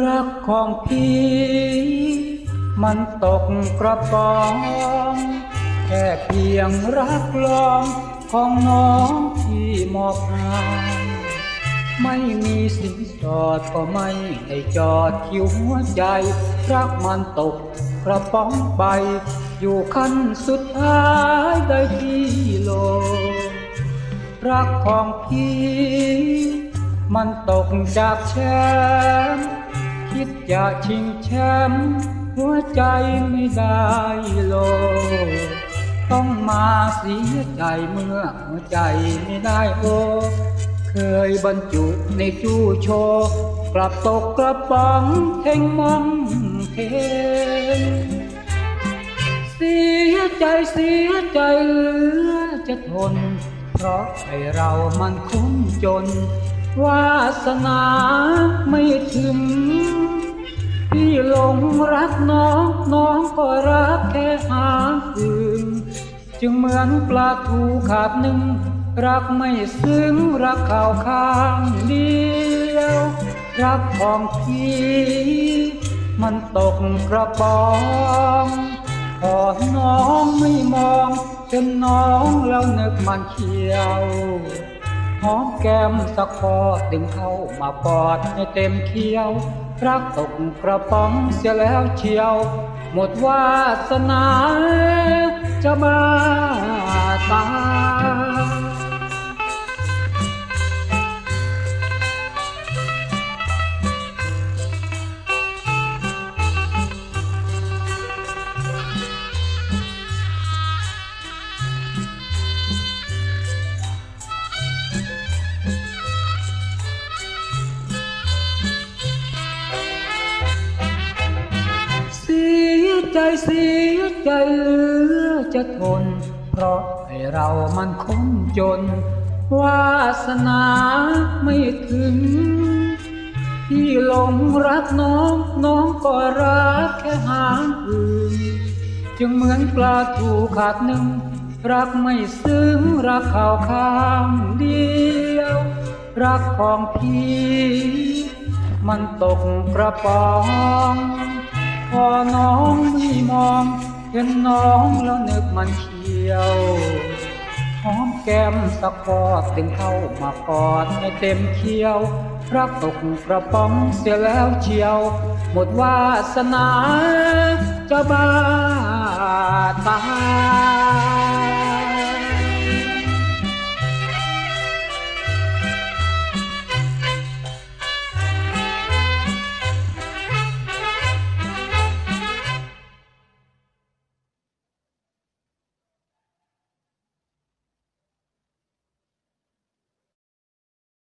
รักของพี่ มันตกกระป๋อง แค่เพียงรักลองของน้องที่มอบให้ไม่มีสินสอดก็ไม่ได้จอดคิวหัวใจ รักมันตกกระป๋องไป อยู่ขั้นสุดท้ายได้ที่โล รักของพี่ มันตกจากแชมป์ คิดจะชิงแชมป์หัวใจไม่ได้โล ต้องมาเสียใจเมื่อหัวใจไม่ได้โอ เคยบรรจุในจู้โชกลับตกกระป๋องเท่งมองเทงเสียใจเสียใจเหลือจะทน เพราะไอเรามันคุ้มจนวาสนาไม่ถึง หลงรักน้องน้องก็รักแค่หางอื่น จึงเหมือนปลาทูขาดหนึ่ง รักไม่ซึ้งรักข่าวข้างเดียว รักของพี่ มันตกกระป๋องพอน้องไม่มองจนน้องแล้วนึกมันเขียว หอมแก้มสะคอดึงเข้ามาปอดให้เต็มเขี้ยว รักตกกระป๋องเสียแล้วเชียว หมดวาสนาจะมาตาย ใจเสียใจเหลือจะทน เพราะไอเรามันคงจน วาสนาไม่ถึง ที่หลงรักน้องน้องก็รักแค่หางอื่นจึงเหมือนปลาถูกขาดหนึ่ง รักไม่ซึ้งรักข่าวข้างเดียว รักของพี่ มันตกกระป๋อง พอน้องไม่มอง เห็นน้องแล้วนึกมันเขียวหอมแก้มสะกพอดถึงเข้ามากอดให้เต็มเขียวรักตกกระป๋องเสียแล้วเชียว หมดวาสนาจะบ้าตาย